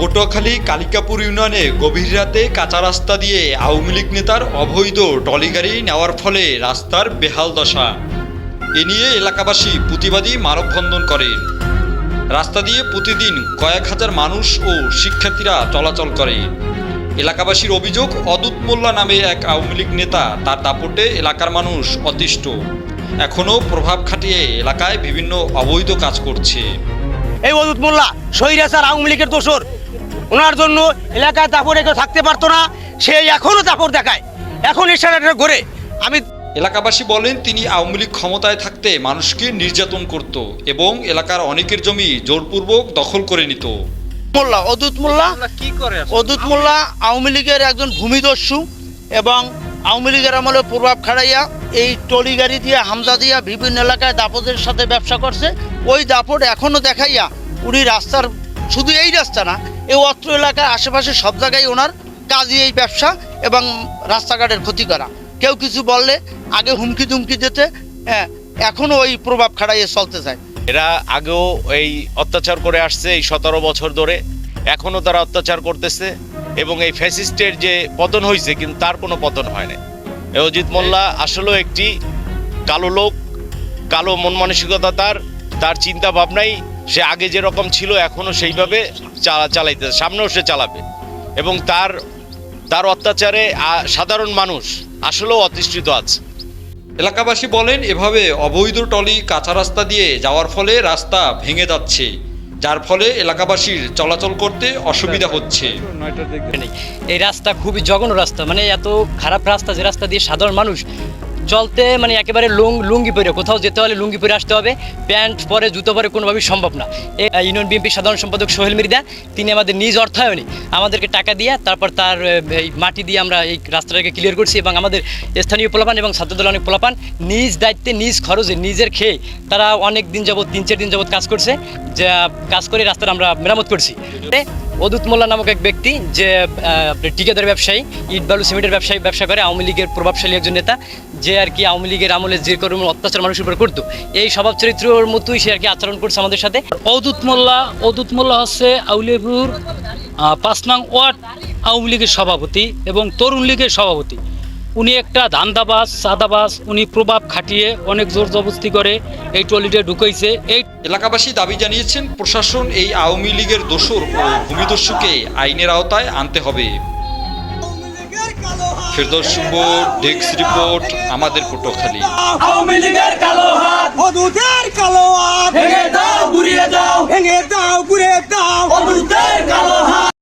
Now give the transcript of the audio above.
পটুয়াখালী কালিকাপুর ইউনিয়নে গভীর রাতে কাঁচা রাস্তা দিয়ে আওয়ামী লীগ নেতার অবৈধ ট্রলি গাড়ি নেওয়ার ফলে রাস্তার বেহাল দশা। এ নিয়ে এলাকাবাসী প্রতিবাদী মানববন্ধন করেন রাস্তা দিয়ে প্রতিদিন কয়েক হাজার মানুষ ও শিক্ষার্থীরা চলাচল করে। এলাকাবাসীর অভিযোগ, অদূত মোল্লা নামে এক আওয়ামী লীগ নেতা তার দাপটে এলাকার মানুষ অতিষ্ঠ। এখনও প্রভাব খাটিয়ে এলাকায় বিভিন্ন অবৈধ কাজ করছে। এই অদূত মোল্লা স্বৈরাচার আওয়ামী লীগের দোষর। ওনার জন্য এলাকায় দাপড়ে কেউ থাকতে পারতো না সে এখনও দাপড় দেখায়। এখন এসে ঘরে। আমি এলাকাবাসী বলেন তিনি আওয়ামী লীগ ক্ষমতায় থাকতে মানুষকে নির্যাতন করত এবং এলাকার অনেকের জমি জোরপূর্বক দখল করে নিত। মোল্লা অদূত মোল্লা। কি করে অদূত মোল্লা আওয়ামী লীগের একজন ভূমিদস্যু এবং আওয়ামী লীগের আমলে প্রভাব খাড়াইয়া এই টলি গাড়ি দিয়ে হামজা দিয়া বিভিন্ন এলাকায় দাপটের সাথে ব্যবসা করছে। ওই দাপট এখনও দেখাইয়া উনি রাস্তার শুধু এই রাস্তা না এই অত্র এলাকায় আশেপাশে সব জায়গায় ওনার কাজই এই ব্যবসা এবং রাস্তাঘাটের ক্ষতি করা। কেউ কিছু বললে আগে হুমকি দুমকি দিতে হ্যাঁ এখনও ওই প্রভাব খাড়াইয়ে চলতে চায়। এরা আগেও এই অত্যাচার করে আসছে এই সতেরো বছর ধরে। এখনও তারা অত্যাচার করতেছে এবং এই ফ্যাসিস্টের যে পতন হয়েছে কিন্তু তার কোনো পতন হয় না অজিত মোল্লা আসলেও একটি কালো লোক, কালো মন মানসিকতা তার তার চিন্তা ভাবনাই সে আগে যেরকম ছিল এখনও সেইভাবে চালা চালাইতে সামনেও সে চালাবে। এবং তার তার অত্যাচারে সাধারণ মানুষ আসলেও অতিষ্ঠিত আছে। এলাকাবাসী বলেন এভাবে অবৈধ টলি কাঁচা রাস্তা দিয়ে যাওয়ার ফলে রাস্তা ভেঙে যাচ্ছে যার ফলে এলাকাবাসীর চলাচল করতে অসুবিধা হচ্ছে। এই রাস্তা খুবই জঘন্য রাস্তা মানে এত খারাপ রাস্তা যে রাস্তা দিয়ে সাধারণ মানুষ চলতে মানে একেবারে লুং লুঙ্গি পরে, কোথাও যেতে হলে লুঙ্গি পরে আসতে হবে, প্যান্ট পরে, জুতো পরে কোনোভাবেই সম্ভব না। ইউনিয়ন বিএনপি সাধারণ সম্পাদক সোহেল মির্জা, তিনি আমাদের নিজ অর্থায়নে আমাদেরকে টাকা দিয়ে, তারপর তার এই মাটি দিয়ে আমরা এই রাস্তাটাকে ক্লিয়ার করছি এবং আমাদের স্থানীয় পোলাপান এবং ছাত্রদল অনেক পোলাপান নিজ দায়িত্বে, নিজ খরচে, নিজের খেয়ে তারা অনেক দিন যাবৎ, তিন চার দিন যাবৎ কাজ করছে, যা কাজ করে রাস্তাটা আমরা মেরামত করছি। অদূত মোল্লা নামক এক ব্যক্তি যে টিকাদার ব্যবসায়ী ইট বালু সিমেন্টের ব্যবসায়ী ব্যবসা করে আওয়ামী লীগের প্রভাবশালী একজন নেতা যে আর কি আওয়ামী লীগের আমলে যে কর্ম অত্যাচার মানুষের উপর করতো। এই স্বভাব চরিত্রর মতোই সে আর কি আচরণ করছে আমাদের সাথে। অদূত মোল্লা অদূত মোল্লা হচ্ছে আউলিয়াপুর আহ, পাঁচ নং ওয়ার্ড আওয়ামী লীগের সভাপতি এবং তরুণ লীগের সভাপতি। উনি একটা ধান্দাবাজ সাদাবাজ উনি প্রভাব খাটিয়ে অনেক জোর জবস্তি করে এই টলিতে ঢুকাইছে। এই এলাকাবাসী দাবি জানিয়েছেন প্রশাসন এই আওয়ামী লীগের দোসর ও ভূমিদস্যুকে আইনের আওতায় আনতে হবে। ফেরদৌস ডেস্ক রিপোর্ট আমাদের পটুয়াখালী আওয়ামী লীগের কালো হাত। কালো